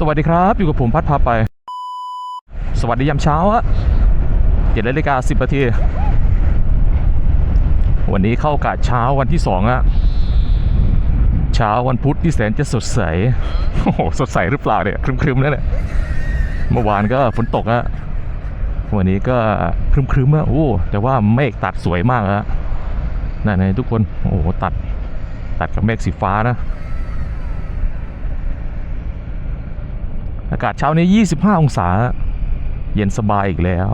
สวัสดีครับ อยู่กับผมพัดพาไป สวัสดียามเช้าอะเจ็ดนาฬิกาสิบนาที วันนี้เข้ากะเช้าวันที่สองอะเช้าวันพุธที่แสนจะสดใส โอ้โห สดใสหรือเปล่าเนี่ยครึมๆนั่นแหละเมื่อวานก็ฝนตกอะวันนี้ก็ครึมๆอะโอ้แต่ว่าเมฆตัดสวยมากอะนั่นไงทุกคน โอ้โห ตัด ตัดกับเมฆสีฟ้านะ อากาศเช้านี้ 25 องศา เย็นสบายอีกแล้ว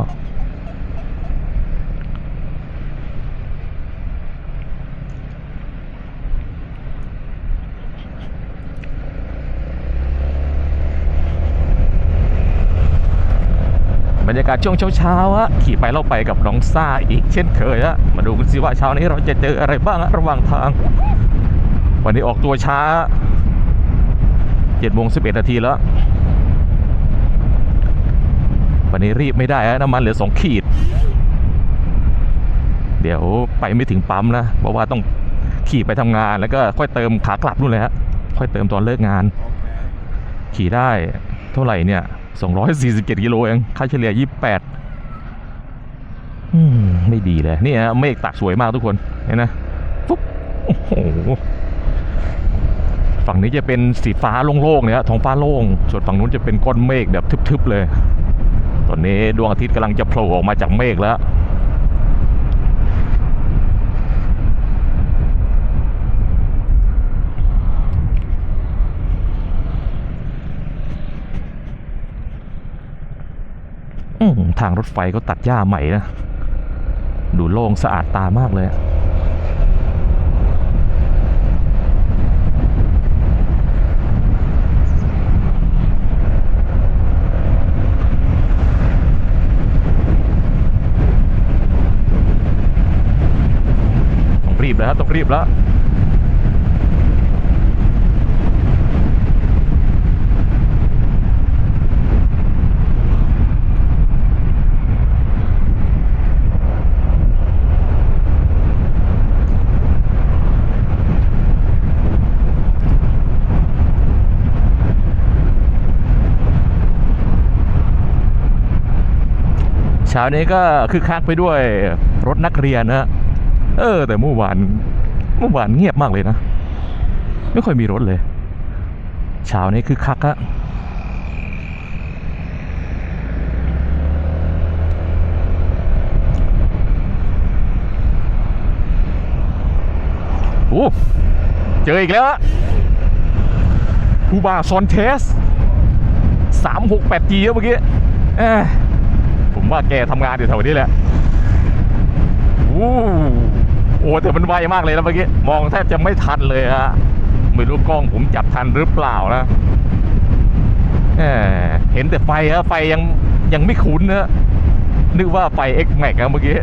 บรรยากาศช่วงเช้าๆอะขี่ไปเล่าไปกับน้องซ่าอีกเช่นเคยอะมาดูกันสิว่าเช้านี้เราจะเจออะไรบ้างะระหว่างทาง วันนี้ออกตัวช้า7โมง11นาทีแล้ว วันนี้รีบไม่ได้อะน้ำมันเหลือสองขีด เดี๋ยวไปไม่ถึงปั๊มนะเพราะว่าต้องขี่ไปทำงานแล้วก็ค่อยเติมขากลับนู่นเลยฮะค่อยเติมตอนเลิกงาน ขี่ได้เท่าไหร่เนี่ย247กิโลเองค่าเฉลี่ย 28อืมไม่ดีเลยนี่ฮะเมฆตัดสวยมากทุกคนเห็นนะปุ๊บโอ้โหฝั่งนี้จะเป็นสีฟ้าโล่งๆเนี่ยฮะท้องฟ้าโล่ง ส่วนฝั่งนู้นจะเป็นก้อนเมฆแบบทึบๆเลย ตอนนี้ดวงอาทิตย์กำลังจะโผล่ออกมาจากเมฆแล้วอืมทางรถไฟก็ตัดหญ้าใหม่นะ ดูโล่งสะอาดตามากเลย ต้องรีบแล้วต้องรีบแล้วเช้านี้ก็คือคักไปด้วยรถนักเรียนนะ เออ แต่เมื่อวานเมื่อวานเงียบมากเลยนะ ไม่ค่อยมีรถเลย เช้านี้คือคักอะโอ้เจออีกแล้วคูบาซอนเทส 368G เมื่อกี้ผมว่าแกทำงานอยู่แถวนี้แหละ โอ้ โหแต่มันไวมากเลยนะเมื่อกี้มองแทบจะไม่ทันเลยฮะไม่รู้กล้องผมจับทันหรือเปล่านะแหมเห็นแต่ไฟฮะไฟยังยังไม่คุ้นนะนึกว่าไฟ X Max อะเมื่อกี้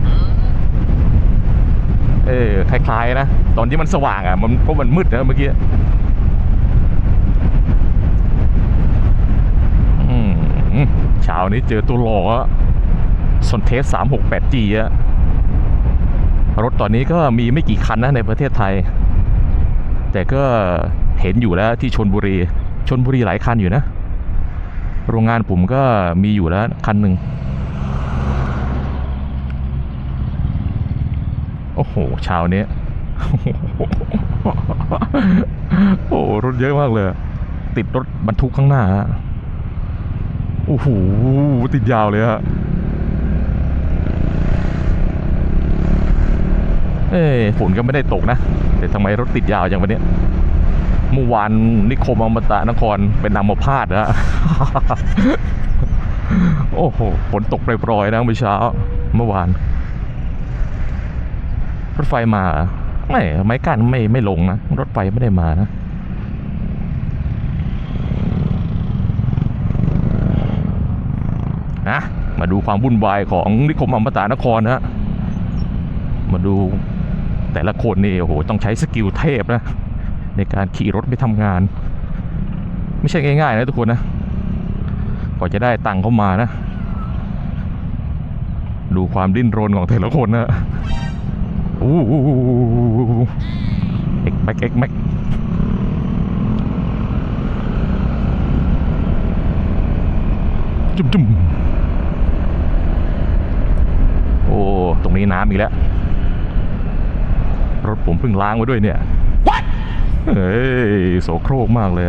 เออคล้ายๆนะตอนที่มันสว่างอะมันเพราะมันมืดนะเมื่อกี้เช้านี้เจอตัวหล่อซอนเทส 368G อะ รถตอนนี้ก็มีไม่กี่คันนะในประเทศไทย แต่ก็เห็นอยู่แล้วที่ชนบุรีชนบุรีหลายคันอยู่นะ โรงงานผมก็มีอยู่แล้วคันหนึ่งโอ้โหเช้านี้ยโอ้รถเยอะมากเลย ติดรถบรรทุกข้างหน้าฮะโอ้โหติดยาวเลยฮะ เอ้ฝนก็ไม่ได้ตกนะ แต่ทำไมรถติดยาวอย่างวันนี้เมื่อวานนิคมอมตะนครเป็นอัมพาตนะโอ้โหฝนตกปล่อยๆนะเมื่อเช้า เมื่อวาน รถไฟมา ไม่ไม้กั้นไม่ไม่ลงนะ รถไฟไม่ได้มานะนะมาดูความวุ่นวายของนิคมอมตะนครนะมาดู แต่ละคนนี่โอ้โหต้องใช้สกิลเทพนะ ในการขี่รถไปทำงาน ไม่ใช่ง่ายๆนะทุกคนนะกว่าจะได้ตังค์เข้ามานะ ดูความดิ้นรนของแต่ละคนนะโอ้เอ็กแม็กเอ็กแม็กจุ่มจุ่มโอ้ ตรงนี้น้ำอีกแล้ว รถผมเพิ่งล้างไว้ด้วยเนี่ยเฮ้ยโสโครกมากเลย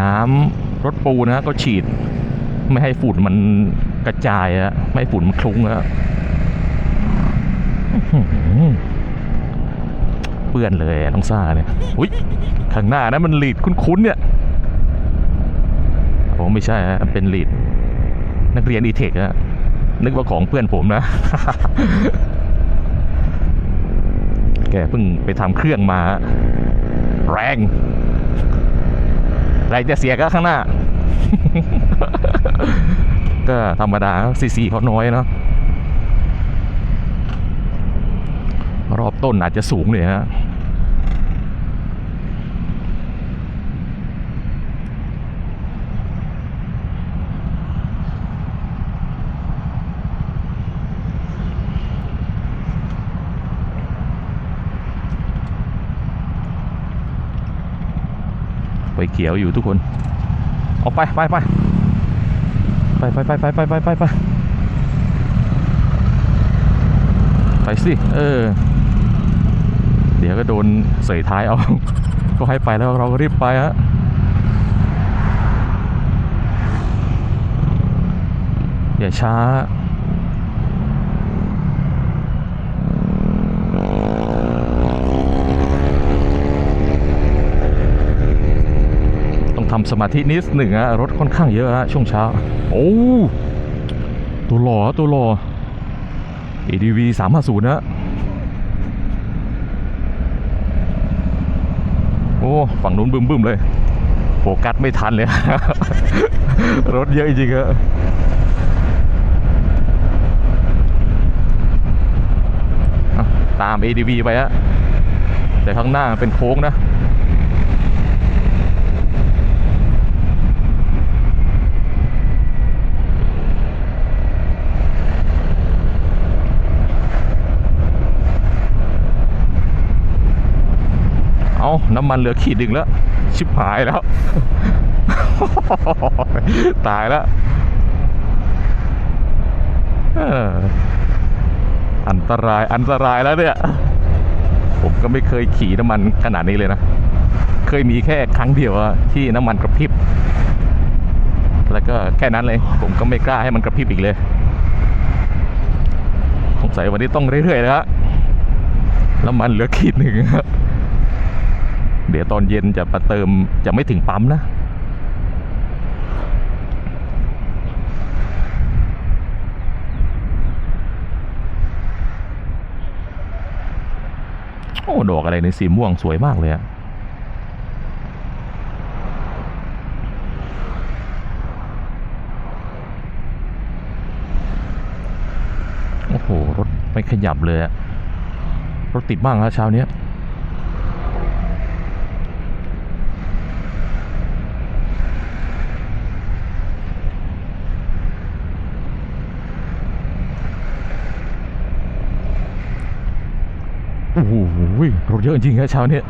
น้ำรถปูนะก็ฉีด ไม่ให้ฝุ่นมันกระจายอะไม่ให้ฝุ่นมันคลุ้งอะอื้อหือเปื้อนเลยน้องซ่าเนี่ยอุ้ยข้างหน้านะมันลีดคุ้นๆเนี่ยผมไม่ใช่ฮะเป็นลีด นักเรียนอีเทคอะนึกว่าของเพื่อนผมนะ แกเพิ่งไปทำเครื่องมา แรงแรจะเสียก็ข้างหน้า ก็ธรรมดาซีซีเขาน้อยเนาะรอบต้นอาจจะสูงเลยฮะ เขียวอยู่ทุกคน ออกไปไปไปไปไปไปไปไปไปไปไปไปสิ เออ เดี๋ยวก็โดนเสยท้ายเอา ก็ให้ไปแล้วเราก็รีบไปฮะอย่าช้า ต้องทำ สมาธินิดหนึ่งอะรถค่อนข้างเยอะฮะช่วงเช้า โอ้ตัวหล่อตัวหล่อ ADV 350นะโอ้ ฝั่งนู้นบึ้มบึ้มเลย โฟกัสไม่ทันเลย รถเยอะจริงๆอะอะตาม ADV ไปฮะแต่ข้างหน้าเป็นโค้งนะ เอาน้ำมันเหลือขีดหนึ่งแล้ว ชิบหายแล้ว ตายแล้วอันตรายอันตรายแล้วเนี่ย ผมก็ไม่เคยขี่น้ำมันขนาดนี้เลยนะ เคยมีแค่ครั้งเดียวที่น้ำมันกระพริบ แล้วก็แค่นั้นเลย ผมก็ไม่กล้าให้มันกระพริบอีกเลยสงสัยวันนี้ต้องเรื่อยๆแล้วฮะน้ำมันเหลือขีดหนึ่ง เดี๋ยวตอนเย็นจะมาเติมจะไม่ถึงปั๊มนะ โอ้ดอกอะไรในสีม่วงสวยมากเลยอะโอ้โห รถไม่ขยับเลยอะรถติดมากครับเช้าเนี้ย โอ้โหรถเยอะจริงครับเช้านี้มอ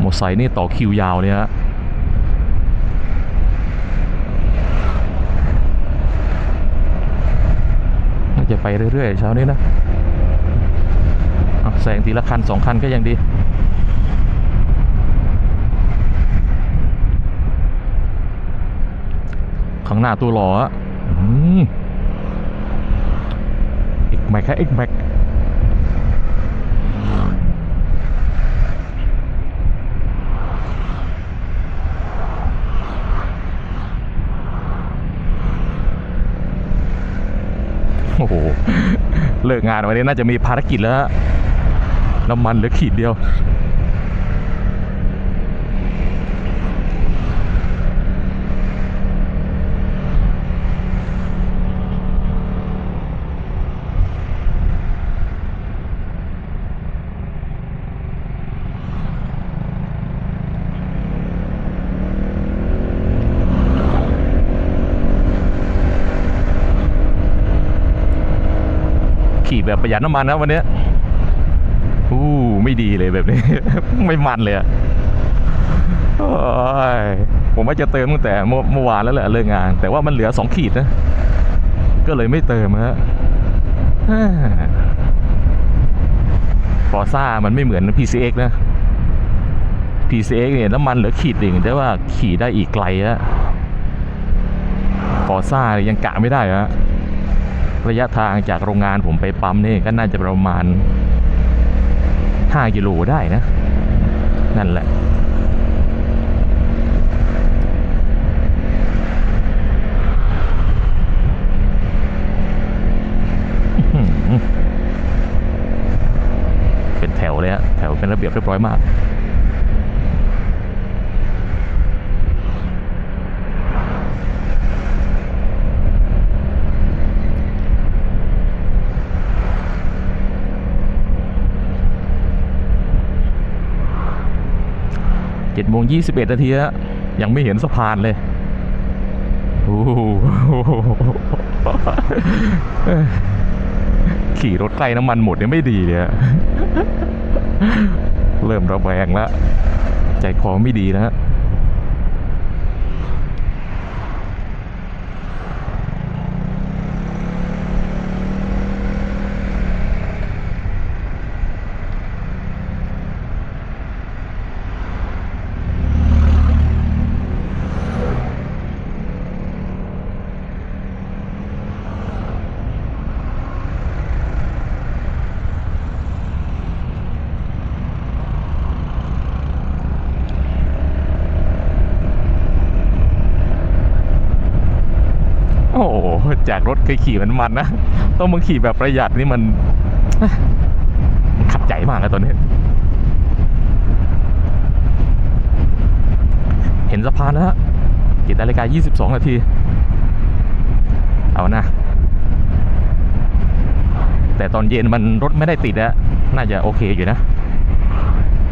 เตอร์ไซค์นี่ต่อคิวยาวเลยฮะน่าจะไปเรื่อยๆเช้านี้นะอะแซงทีละคันสองคันก็ยังดี ข้าง หน้าตัวหล่ออีกแม็กแค่อีกแม็กโอ้โห เลิกงานวันนี้น่าจะมีภารกิจแล้วฮะน้ำมันเหลือขีดเดียว แบบประหยัดน้ำมันนะวันนี้อู้ไม่ดีเลยแบบนี้ ไม่มันเลยอะผมว่าจะเติมตั้งแต่เมื่อวานแล้วแหละเลิกงาน แต่ว่ามันเหลือสองขีดนะ ก็เลยไม่เติมฮะฟอร์ซ่ามันไม่เหมือน PCX นะ PCX เนี่ยน้ำมันเหลือขีดหนึ่งแต่ว่าขี่ได้อีกไกลฮะฟอร์ซ่ายังกะไม่ได้ฮะ ระยะทางจากโรงงานผมไปปั๊มนี่ก็น่าจะประมาณ 5 กิโลได้นะ นั่นแหละเป็นแถวเลยฮะแถวเป็นระเบียบเรียบร้อยมาก โมงยี่สิบเอ็ดนาทีแล้วยังไม่เห็นสะพานเลยโอ้โหขี่รถใกล้น้ำมันหมดเนี่ยไม่ดีเลยอะเริ่มระแวงแล้ว ใจคอไม่ดีนะ จากรถเคยขี่มันมันนะ ต้องมาขี่แบบประหยัดนี่มันมัน ขัดใจมากนะตอนนี้ เห็นสะพานนะฮะกี่นาฬิกา 22 นาที เอานะ แต่ตอนเย็นมันรถไม่ได้ติดอะน่าจะโอเคอยู่นะ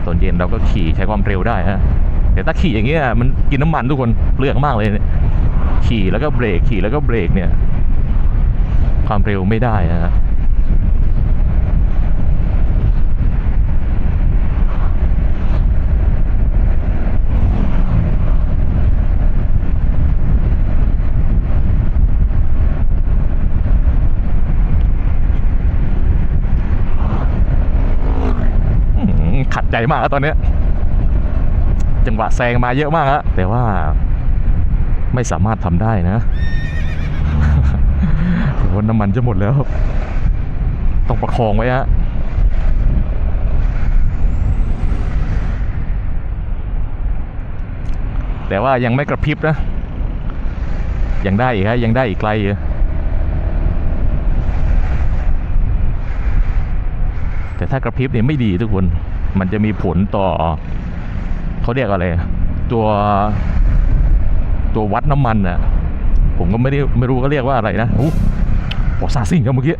ตอนเย็นเราก็ขี่ใช้ความเร็วได้ฮะแต่ถ้าขี่อย่างเงี้ยมันกินน้ำมันทุกคนเปลืองมากเลยเนี่ยขี่แล้วก็เบรกขี่แล้วก็เบรกเนี่ย ความเร็วไม่ได้นะฮะขัดใจมากตอนนี้จังหวะแซงมาเยอะมากฮะแต่ว่าไม่สามารถทำได้นะ โอ้น้ำมันจะหมดแล้ว ต้องประคองไว้ฮะแต่ว่ายังไม่กระพริบนะ ยังได้อีกฮะยังได้อีกไกลอยู่แต่ถ้ากระพริบเนี่ยไม่ดีทุกคน มันจะมีผลต่อ เขาเรียกอะไร ตัวตัววัดน้ำมันน่ะ ผมก็ไม่ได้ไม่รู้เขาเรียกว่าอะไรนะ โอ้ซาซิ่งครับเมื่อกี้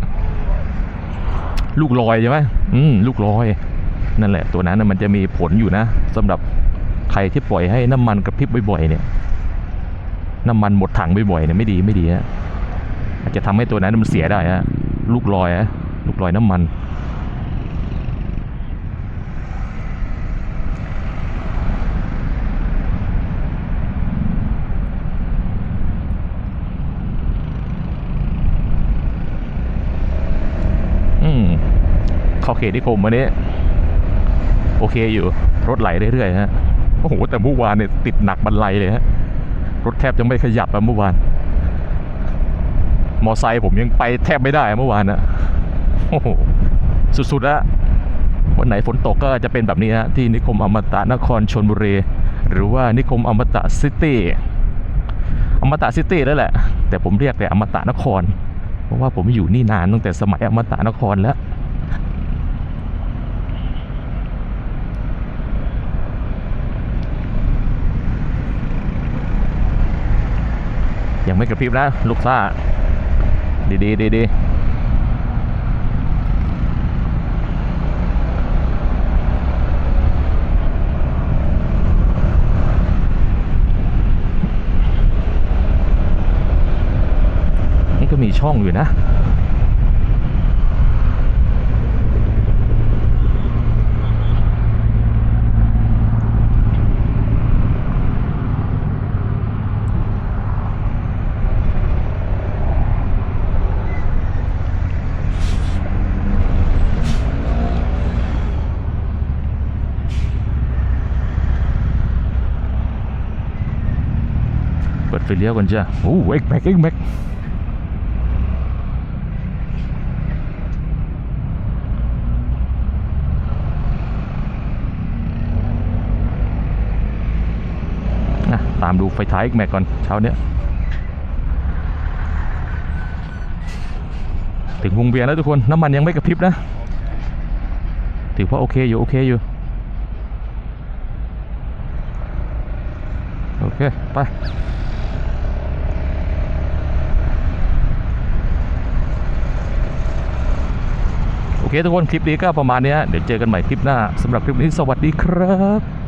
ลูกลอยใช่ไหมอืมลูกลอย นั่นแหละ ตัวนั้นมันจะมีผลอยู่นะสำหรับใครที่ปล่อยให้น้ำมันกระพริบบ่อยๆเนี่ยน้ำมันหมดถังบ่อยๆเนี่ยไม่ดีไม่ดีฮะอาจจะทำให้ตัวนั้นมันเสียได้ฮะลูกลอยฮะลูกลอยน้ำมัน อืม เข้าเขตนิคมวันนี้ โอเคอยู่ รถไหลเรื่อยๆฮะโอ้โหแต่เมื่อวานเนี่ยติดหนักบันไลเลยฮะรถแทบจะไม่ขยับอะเมื่อวาน มอไซค์ผมยังไปแทบไม่ได้เมื่อวานอะโอ้โหสุดๆแล้ววันไหนฝนตกก็จะเป็นแบบนี้ฮะที่นิคมอมตะนครชนบุรีหรือว่านิคมอมตะซิตี้อมตะซิตี้แล้วแหละ แต่ผมเรียกแต่อมตะนคร เพราะว่าผมอยู่นี่นานตั้งแต่สมัยอมตะนครแล้ว ยังไม่กระพริบนะลูกซ่า ดีดีดีดีนี่ก็มีช่องอยู่นะ ไปเลี้ยวกันจ้ะโอ้เอ็กแม็กเอ็กแม็กนะตามดูไฟท้ายเอ็กแม็กก่อนเช้าเนี้ยถึงวงเวียนแล้วทุกคน น้ำมันยังไม่กระพริบนะ ถือว่าโอเคอยู่ โอเคอยู่ โอเค ไป เคทุกคนคลิปนี้ก็ประมาณนี้เดี๋ยวเจอกันใหม่คลิปหน้าสำหรับคลิปนี้สวัสดีครับ